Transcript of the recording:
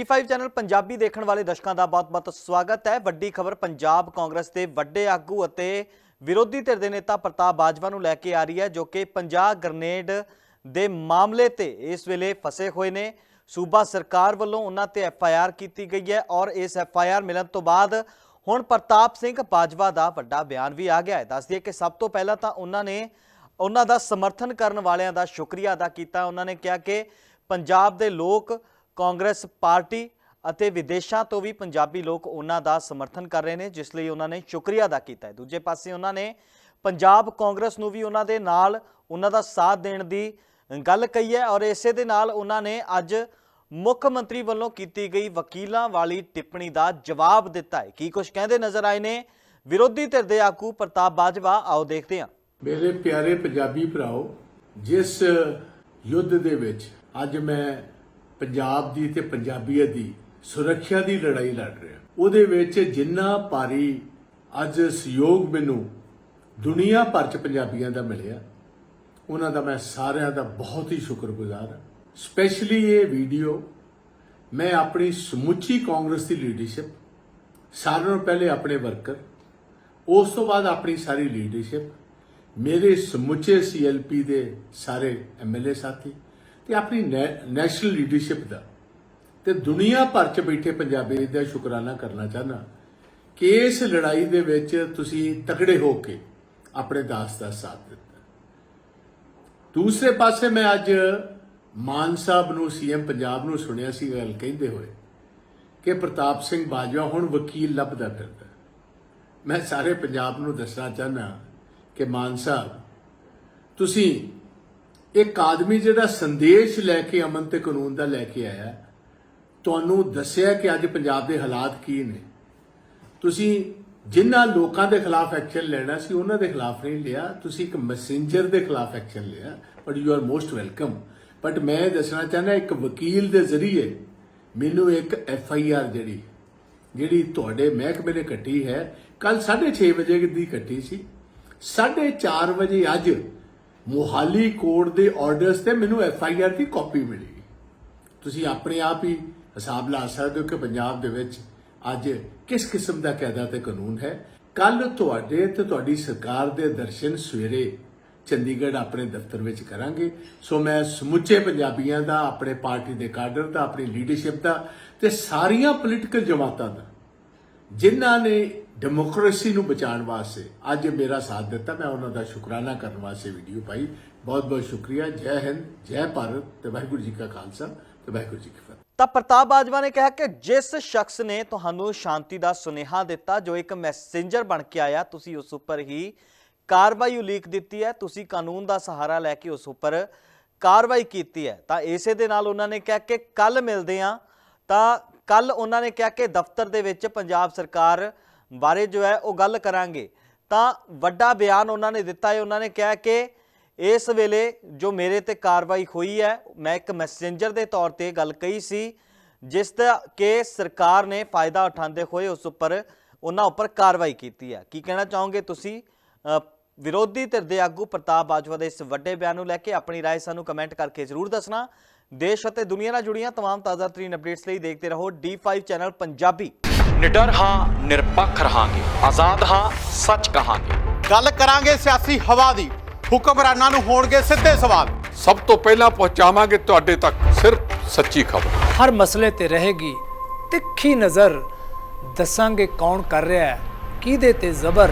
D5 channel Punjabi ਦੇਖਣ ਵਾਲੇ ਦਰਸ਼ਕਾਂ ਦਾ ਬਹੁਤ-ਬਹੁਤ ਸਵਾਗਤ ਹੈ। ਵੱਡੀ ਖਬਰ ਪੰਜਾਬ ਕਾਂਗਰਸ ਦੇ ਵੱਡੇ ਆਗੂ ਅਤੇ ਵਿਰੋਧੀ ਧਿਰ ਦੇ ਨੇਤਾ ਪ੍ਰਤਾਪ ਬਾਜਵਾ ਨੂੰ ਲੈ ਕੇ ਆ ਰਹੀ ਹੈ, ਜੋ ਕਿ 50 ਗ੍ਰਨੇਡ ਦੇ ਮਾਮਲੇ ਤੇ ਇਸ ਵੇਲੇ ਫਸੇ ਹੋਏ ਨੇ। ਸੂਬਾ ਸਰਕਾਰ ਵੱਲੋਂ ਉਹਨਾਂ ਤੇ ਐਫ ਆਈ ਆਰ ਕੀਤੀ ਗਈ ਹੈ ਔਰ ਇਸ ਐਫ ਆਈ ਆਰ ਮਿਲਣ ਤੋਂ ਬਾਅਦ ਹੁਣ ਪ੍ਰਤਾਪ ਸਿੰਘ ਬਾਜਵਾ ਦਾ ਵੱਡਾ ਬਿਆਨ ਵੀ ਆ ਗਿਆ ਹੈ। ਦੱਸ ਦਈਏ ਕਿ ਸਭ ਤੋਂ ਪਹਿਲਾਂ ਤਾਂ ਉਹਨਾਂ ਨੇ ਉਹਨਾਂ ਦਾ ਸਮਰਥਨ ਕਰਨ ਵਾਲਿਆਂ ਦਾ ਸ਼ੁਕਰੀਆ ਅਦਾ ਕੀਤਾ। ਉਹਨਾਂ ਨੇ ਕਿਹਾ ਕਿ ਪੰਜਾਬ ਦੇ ਲੋਕ ਕਾਂਗਰਸ ਪਾਰਟੀ ਅਤੇ ਵਿਦੇਸ਼ਾਂ ਤੋਂ ਵੀ ਪੰਜਾਬੀ ਲੋਕ ਉਹਨਾਂ ਦਾ ਸਮਰਥਨ ਕਰ ਰਹੇ ਨੇ, ਜਿਸ ਲਈ ਉਹਨਾਂ ਨੇ ਸ਼ੁਕਰੀਆ ਅਦਾ ਕੀਤਾ ਹੈ। ਦੂਜੇ ਪਾਸੇ ਉਹਨਾਂ ਨੇ ਪੰਜਾਬ ਕਾਂਗਰਸ ਨੂੰ ਵੀ ਉਹਨਾਂ ਦੇ ਨਾਲ ਉਹਨਾਂ ਦਾ ਸਾਥ ਦੇਣ ਦੀ ਗੱਲ ਕਹੀ ਹੈ ਔਰ ਇਸੇ ਦੇ ਨਾਲ ਉਹਨਾਂ ਨੇ ਅੱਜ ਮੁੱਖ ਮੰਤਰੀ ਵੱਲੋਂ ਕੀਤੀ ਗਈ ਵਕੀਲਾਂ ਵਾਲੀ ਟਿੱਪਣੀ ਦਾ ਜਵਾਬ ਦਿੱਤਾ ਹੈ। ਕੀ ਕੁਝ ਕਹਿੰਦੇ ਨਜ਼ਰ ਆਏ ਨੇ? ਵਿਰੋਧੀ ਧਿਰ ਦੇ ਆਗੂ ਪ੍ਰਤਾਪ ਬਾਜਵਾ, ਆਓ ਦੇਖਦੇ ਹਾਂ। ਮੇਰੇ ਪਿਆਰੇ ਪੰਜਾਬੀ ਭਰਾਓ, ਜਿਸ ਯੁੱਧ ਦੇ ਵਿੱਚ ਅੱਜ ਮੈਂ ਪੰਜਾਬ ਦੀ ਤੇ ਪੰਜਾਬੀਅਤ ਦੀ ਸੁਰੱਖਿਆ ਦੀ ਲੜਾਈ ਲੜ ਰਿਹਾ। ਉਹਦੇ ਵਿੱਚ ਜਿੰਨਾ ਭਾਰੀ ਅੱਜ ਸਹਿਯੋਗ ਮੈਨੂੰ ਦੁਨੀਆ ਭਰ ਚ ਪੰਜਾਬੀਆਂ ਦਾ ਮਿਲਿਆ, ਉਹਨਾਂ ਦਾ ਮੈਂ ਸਾਰਿਆਂ ਦਾ ਬਹੁਤ ਹੀ ਸ਼ੁਕਰਗੁਜ਼ਾਰ ਹਾਂ। ਸਪੈਸ਼ਲੀ ਇਹ ਵੀਡੀਓ, ਮੈਂ ਆਪਣੀ ਸਮੁੱਚੀ ਕਾਂਗਰਸ ਦੀ ਲੀਡਰਸ਼ਿਪ ਸਾਰਿਆਂ ਨੂੰ ਪਹਿਲੇ ਆਪਣੇ ਵਰਕਰ ਉਸ ਤੋਂ ਬਾਅਦ ਆਪਣੀ ਸਾਰੀ ਲੀਡਰਸ਼ਿਪ ਮੇਰੇ ਸਮੁੱਚੇ ਸੀਐਲਪੀ ਦੇ ਸਾਰੇ ਐਮਐਲਏ ਸਾਥੀ ਤੇ ਆਪਣੀ ਨੈ- ਨੈਸ਼ਨਲ ਲੀਡਰਸ਼ਿਪ ਦਾ। ਤੇ ਦੁਨੀਆ ਭਰ ਚ ਬੈਠੇ ਪੰਜਾਬੀ ਦਾ ਸ਼ੁਕਰਾਨਾ ਕਰਨਾ ਚਾਹਨਾ ਕਿ ਇਸ ਲੜਾਈ ਦੇ ਵਿੱਚ ਤੁਸੀਂ ਤਕੜੇ ਹੋ ਕੇ ਆਪਣੇ ਦਾਸ ਦਾ ਸਾਥ ਦਿੱਤਾ। ਦੂਸਰੇ ਪਾਸੇ ਮੈਂ ਅੱਜ ਮਾਨ ਸਾਹਿਬ ਨੂੰ, ਸੀਐਮ ਪੰਜਾਬ ਨੂੰ ਸੁਣਿਆ ਸੀ, ਗੱਲ ਕਹਿੰਦੇ ਹੋਏ ਕਿ ਪ੍ਰਤਾਪ ਸਿੰਘ ਬਾਜਵਾ ਹੁਣ ਵਕੀਲ ਲੱਭਦਾ ਫਿਰਦਾ। ਮੈਂ ਸਾਰੇ ਪੰਜਾਬ ਨੂੰ ਦੱਸਣਾ ਚਾਹਨਾ ਕਿ ਮਾਨ ਸਾਹਿਬ, ਤੁਸੀਂ ਇੱਕ ਆਦਮੀ ਜਿਹੜਾ ਸੰਦੇਸ਼ ਲੈ ਕੇ ਅਮਨ ਤੇ ਕਾਨੂੰਨ ਦਾ ਲੈ ਕੇ ਆਇਆ, ਤੁਹਾਨੂੰ ਦੱਸਿਆ ਕਿ ਅੱਜ ਪੰਜਾਬ ਦੇ ਹਾਲਾਤ ਕੀ ਨੇ? ਤੁਸੀਂ ਜਿਨ੍ਹਾਂ ਲੋਕਾਂ ਦੇ ਖਿਲਾਫ ਐਕਸ਼ਨ ਲੈਣਾ ਸੀ, ਉਹਨਾਂ ਦੇ ਖਿਲਾਫ ਨਹੀਂ ਲਿਆ। ਤੁਸੀਂ ਇੱਕ ਮੈਸੇਂਜਰ ਦੇ ਖਿਲਾਫ ਐਕਸ਼ਨ ਲਿਆ but you are most welcome but ਮੈਂ ਦੱਸਣਾ ਚਾਹੁੰਦਾ, ਇੱਕ ਵਕੀਲ ਦੇ ਜ਼ਰੀਏ ਮੈਨੂੰ ਇੱਕ ਐਫ ਆਈ ਆਰ ਜਿਹੜੀ ਜਿਹੜੀ ਤੁਹਾਡੇ ਮਹਿਕਮੇ ਨੇ ਕੱਟੀ ਹੈ ਕੱਲ 6:30 ਵਜੇ ਦੀ ਕੱਟੀ ਸੀ। 4:30 ਵਜੇ ਅੱਜ ਮੋਹਾਲੀ ਕੋਰਟ ਦੇ ਆਰਡਰਸ ਤੇ ਮੈਨੂੰ ਐਫ ਆਈ ਆਰ ਦੀ ਕਾਪੀ ਮਿਲੀ। ਤੁਸੀਂ ਆਪਣੇ ਆਪ ਹੀ ਹਿਸਾਬ ਲਾ ਸਕਦੇ ਹੋ ਕਿ ਪੰਜਾਬ ਦੇ ਵਿੱਚ ਅੱਜ ਕਿਸ ਕਿਸਮ ਦਾ ਕਾਇਦਾ ਤੇ ਕਾਨੂੰਨ ਹੈ। ਕੱਲ ਤੁਹਾਡੇ ਤੇ ਤੁਹਾਡੀ ਸਰਕਾਰ ਦੇ ਦਰਸ਼ਨ ਸਵੇਰੇ ਚੰਡੀਗੜ੍ਹ ਆਪਣੇ ਦਫ਼ਤਰ ਵਿੱਚ ਕਰਾਂਗੇ। ਸੋ ਮੈਂ ਸਮੁੱਚੇ ਪੰਜਾਬੀਆਂ ਦਾ, ਆਪਣੇ ਪਾਰਟੀ ਦੇ ਕਾਡਰ ਦਾ, ਆਪਣੀ ਲੀਡਰਸ਼ਿਪ ਦਾ ਤੇ ਸਾਰੀਆਂ ਪੋਲੀਟੀਕਲ ਜਮਾਤਾਂ ਦਾ ਜਿਨ੍ਹਾਂ ਨੇ ਡੈਮੋਕ੍ਰੇਸੀ ਨੂੰ ਬਚਾਉਣ ਵਾਸਤੇ ਅੱਜ ਮੇਰਾ ਸਾਥ ਦਿੱਤਾ, ਮੈਂ ਉਹਨਾਂ ਦਾ ਸ਼ੁਕਰਾਨਾ ਕਰਨ ਵਾਸਤੇ ਵੀਡੀਓ ਪਾਈ। ਬਹੁਤ ਬਹੁਤ ਸ਼ੁਕਰੀਆ। ਜੈ ਹਿੰਦ, ਜੈ ਭਾਰਤ ਤੇ ਵਾਹਿਗੁਰੂ ਜੀ ਕਾ ਖਾਲਸਾ ਤੇ ਵਾਹਿਗੁਰੂ ਜੀ ਕੀ ਫਤਿਹ। ਤਾਂ ਪ੍ਰਤਾਪ ਬਾਜਵਾ ਨੇ ਕਿਹਾ ਕਿ ਜਿਸ ਸ਼ਖਸ ਨੇ ਤੁਹਾਨੂੰ ਸ਼ਾਂਤੀ ਦਾ ਸੁਨੇਹਾ ਦਿੱਤਾ, ਜੋ ਇੱਕ ਮੈਸੇਂਜਰ ਬਣ ਕੇ ਆਇਆ, ਤੁਸੀਂ ਉਸ ਉੱਪਰ ਹੀ ਕਾਰਵਾਈ ਉਲੀਕ ਦਿੱਤੀ ਹੈ। ਤੁਸੀਂ ਕਾਨੂੰਨ ਦਾ ਸਹਾਰਾ ਲੈ ਕੇ ਉਸ ਉੱਪਰ ਕਾਰਵਾਈ ਕੀਤੀ ਹੈ। ਤਾਂ ਇਸੇ ਦੇ ਨਾਲ ਉਹਨਾਂ ਨੇ ਕਿਹਾ ਕਿ ਕੱਲ ਮਿਲਦੇ ਆ ਤਾਂ ਕੱਲ ਉਹਨਾਂ ਨੇ ਕਿਹਾ ਕਿ ਦਫ਼ਤਰ ਦੇ ਵਿੱਚ ਪੰਜਾਬ ਸਰਕਾਰ ਬਾਰੇ ਜੋ ਹੈ ਉਹ ਗੱਲ ਕਰਾਂਗੇ ਤਾਂ ਵੱਡਾ ਬਿਆਨ ਉਹਨਾਂ ਨੇ ਦਿੱਤਾ ਹੈ ਉਹਨਾਂ ਨੇ ਕਿਹਾ ਕਿ ਇਸ ਵੇਲੇ ਜੋ ਮੇਰੇ ਤੇ ਕਾਰਵਾਈ ਹੋਈ ਹੈ ਮੈਂ ਇੱਕ ਮੈਸੇਂਜਰ ਦੇ ਤੌਰ ਤੇ ਗੱਲ ਕਹੀ ਸੀ ਜਿਸ ਦਾ ਕਿ ਸਰਕਾਰ ਨੇ ਫਾਇਦਾ ਉਠਾਉਂਦੇ ਹੋਏ ਉਸ ਉੱਪਰ ਉਹਨਾਂ ਉੱਪਰ ਕਾਰਵਾਈ ਕੀਤੀ ਹੈ ਕੀ ਕਹਿਣਾ ਚਾਹੋਗੇ ਤੁਸੀਂ ਅ, ਵਿਰੋਧੀ ਧਿਰ ਦੇ ਆਗੂ ਪ੍ਰਤਾਪ ਬਾਜਵਾ ਦੇ ਇਸ ਵੱਡੇ ਬਿਆਨ ਨੂੰ ਲੈ ਕੇ ਆਪਣੀ رائے ਸਾਨੂੰ ਕਮੈਂਟ ਕਰਕੇ ਜ਼ਰੂਰ ਦੱਸਣਾ ਦੇਸ਼ ਅਤੇ ਦੁਨੀਆ ਨਾਲ ਜੁੜੀਆਂ तमाम ਤਾਜ਼ਾ ਤਰੀਨ ਅਪਡੇਟਸ ਲਈ ਦੇਖਦੇ ਰਹੋ D5 ਚੈਨਲ ਪੰਜਾਬੀ ਨਿਡਰ ਹਾਂ ਨਿਰਪੱਖ ਰਹਾਂਗੇ ਆਜ਼ਾਦ ਹਾਂ ਸੱਚ ਕਹਾਂਗੇ ਗੱਲ ਕਰਾਂਗੇ ਸਿਆਸੀ ਹਵਾ ਦੀ ਹੁਕਮਰਾਨਾਂ ਨੂੰ ਹੋਣਗੇ ਸਿੱਧੇ ਸਵਾਲ ਸਭ ਤੋਂ ਪਹਿਲਾਂ ਪਹੁੰਚਾਵਾਂਗੇ ਤੁਹਾਡੇ ਤੱਕ ਸਿਰਫ ਸੱਚੀ ਖਬਰ ਹਰ ਮਸਲੇ ਤੇ ਰਹੇਗੀ ਤਿੱਖੀ ਨਜ਼ਰ ਦੱਸਾਂਗੇ ਕੌਣ ਕਰ ਰਿਹਾ ਹੈ ਕਿਹਦੇ ਤੇ ਜ਼ਬਰ